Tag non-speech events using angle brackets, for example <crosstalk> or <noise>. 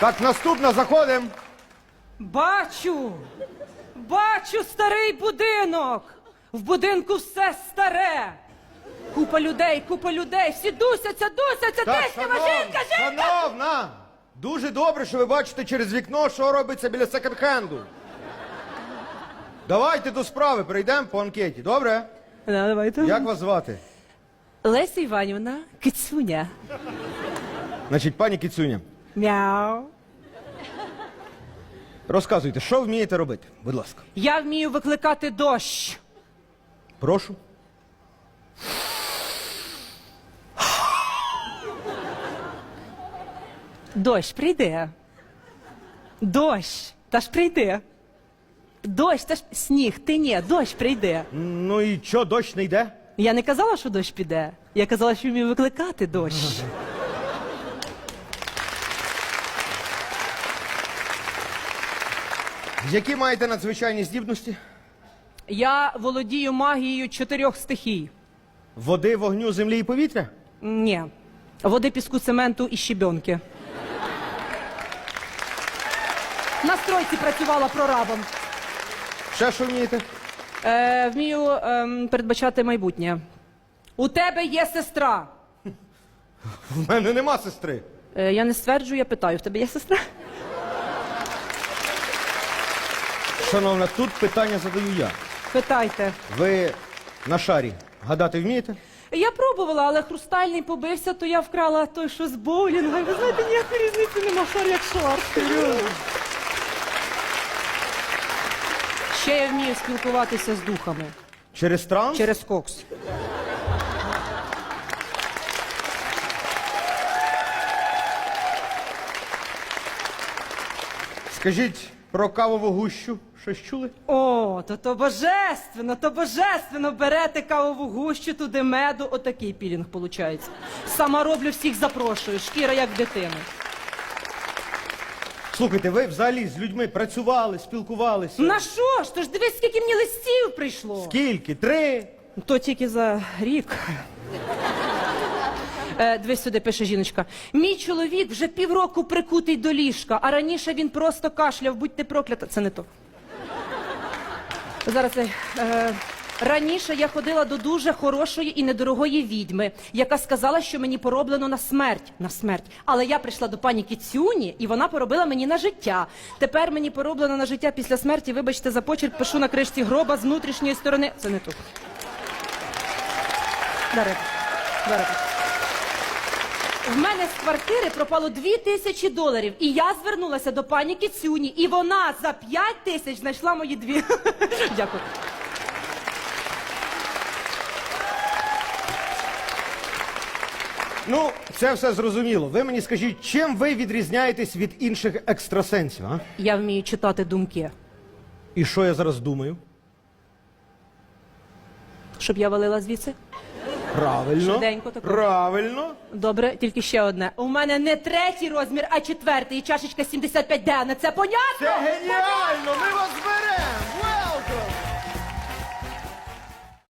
Так, наступна заходимо. Бачу, бачу старий будинок. В будинку все старе. Купа людей, купа людей, всі дусяться, дусяться, Так, теськава жінка, жінка! шановна, дуже добре, що ви бачите через вікно, що робиться біля секонд-хенду. Давайте до справи, перейдемо по анкеті, добре? Ну, давайте. Як вас звати? Леся Іванівна, кицюня. Значить, пані Кіцюня, Мяу. розказуйте, що вмієте робити, будь ласка. Я вмію викликати дощ. Прошу. Дощ прийде. Дощ, та ж прийде. Дощ, та ж сніг, ти ні, дощ прийде. Ну і що, дощ не йде? Я не казала, що дощ піде. Я казала, що вмію викликати дощ. Які маєте надзвичайні здібності? Я володію магією чотирьох стихій. Води, вогню, землі і повітря? Ні. Води, піску, цементу і щебенки. На стройці працювала прорабом. Ще що вмієте? Е, вмію ем, передбачати майбутнє. У тебе є сестра. В мене нема сестри. Е, я не стверджую, я питаю, в тебе є сестра? Шановна, тут питання задаю я. Питайте. Ви на шарі гадати вмієте? Я пробувала, але хрустальний побився, то я вкрала той, що з боулінга. І Ви знаєте, ніякої різниці нема шар як шар. Ще я вмію спілкуватися з духами Через транс? через кокс. Скажіть про кавову гущу. Щось чули? О, то то божественно, то божественно. Берете кавову гущу, туди меду, отакий пілінг виходить. Сама роблю, всіх запрошую, шкіра як дитина. Слухайте, ви взагалі з людьми працювали, спілкувалися. На що ж? Ти ж дивись, скільки мені листів прийшло. Скільки? Три? То тільки за рік. Е, дивись сюди, пише жіночка. Мій чоловік вже півроку прикутий до ліжка, а раніше він просто кашляв, будьте проклята. Це не то. Зараз е, раніше я ходила до дуже хорошої і недорогої відьми, яка сказала, що мені пороблено на смерть. На смерть. Але я прийшла до пані Кіцюні, і вона поробила мені на життя. Тепер мені пороблено на життя після смерті. Вибачте за почерк, пишу на кришці гроба з внутрішньої сторони. Це не тут. Дари. Дари. В мене з квартири пропало дві тисячі доларів, і я звернулася до пані Кіцюні, і вона за п'ять тисяч знайшла мої дві. <laughs> Дякую. Ну, це все зрозуміло. Ви мені скажіть, чим ви відрізняєтесь від інших екстрасенсів, а? Я вмію читати думки, І що я зараз думаю? щоб я валила звідси. Правильно. Швиденько тако. Правильно. Добре, тільки ще одне. У мене не третій розмір, а четвертий. І чашечка 75D. На це понятно? Це геніально! Ми вас беремо!